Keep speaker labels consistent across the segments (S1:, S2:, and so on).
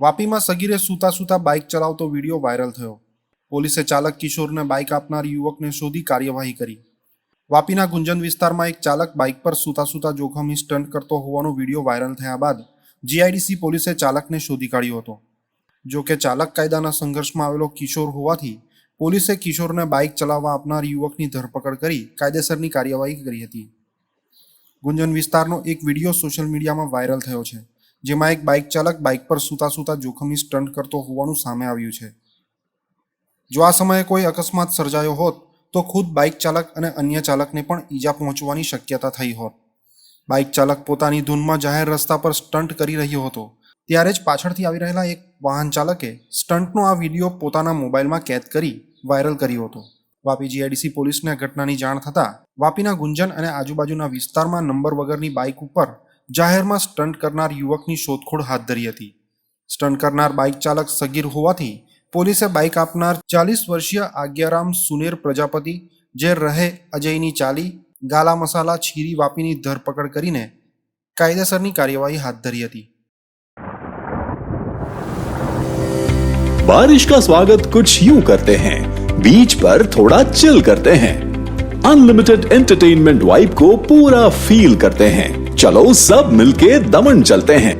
S1: વાપીમાં સગીરે સૂતા સૂતા બાઇક ચલાવતો વીડિયો વાયરલ થયો. પોલીસે ચાલક કિશોરને બાઇક આપનાર યુવકને શોધી કાર્યવાહી કરી. વાપીના ગુંજન વિસ્તારમાં એક ચાલક બાઇક પર સૂતા સૂતા જોખમી સ્ટન્ટ કરતો હોવાનો વીડિયો વાયરલ થયા બાદ જીઆઈડીસી પોલીસે ચાલકને શોધી કાઢ્યો હતો. જો કે ચાલક કાયદાના સંઘર્ષમાં આવેલો કિશોર હોવાથી પોલીસે કિશોરને બાઇક ચલાવવા આપનાર યુવકની ધરપકડ કરી કાયદેસરની કાર્યવાહી કરી હતી. ગુંજન વિસ્તારનો એક વીડિયો સોશિયલ મીડિયામાં વાયરલ થયો છે. જેમાં એક બાઇક ચાલક બાઇક પર સૂતા સૂતા જોખમી સ્ટન્ટ કરતો હોવાનું સામે આવ્યું છે. જો આ સમયે કોઈ અકસ્માત સર્જાયો હોત, તો ખુદ બાઇક ચાલક અને અન્ય ચાલકને પણ ઈજા પહોંચવાની શક્યતા થઈ હોત. બાઇક ચાલક પોતાની ધૂનમાં જાહેર રસ્તા પર સ્ટન્ટ કરી રહ્યો હતો. ત્યારે જ પાછળથી આવી રહેલા એક વાહન ચાલકે સ્ટન્ટનો આ વીડિયો પોતાના મોબાઈલમાં કેદ કરી વાયરલ કર્યો હતો. વાપી જીઆઈડીસી પોલીસને ઘટનાની જાણ થતાં વાપીના ગુંજન અને આજુબાજુના વિસ્તારમાં નંબર વગરની બાઇક ઉપર જાહેરમાં સ્ટન્ટ કરનાર યુવકની શોધખોળ હાથ ધરી હતી સ્ટન્ટ કરનાર બાઇક ચાલક સગીર હોવાથી પોલીસે બાઇક આપનાર ચાલીસ વર્ષીય આજ્ઞારામ સુનેર પ્રજાપતિ જે રહે અજયની ચાલી ગાલા મસાલા છીરી વાપીની ધરપકડ કરીને કાયદેસરની કાર્યવાહી હાથ ધરી હતી
S2: बारिश का स्वागत कुछ यूं करते हैं बीच पर थोड़ा चिल करते हैं अनलिमिटेड एंटरटेनमेंट वाइब को पूरा फील करते हैं चलो सब मिलके दमन चलते हैं।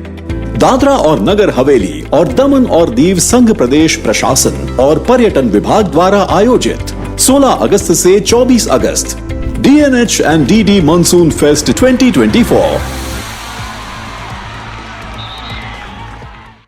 S2: दादरा और नगर हवेली और दमन और दीव संघ प्रदेश प्रशासन और पर्यटन विभाग द्वारा आयोजित 16 अगस्त से 24 अगस्त DNH and DD monsoon fest 2024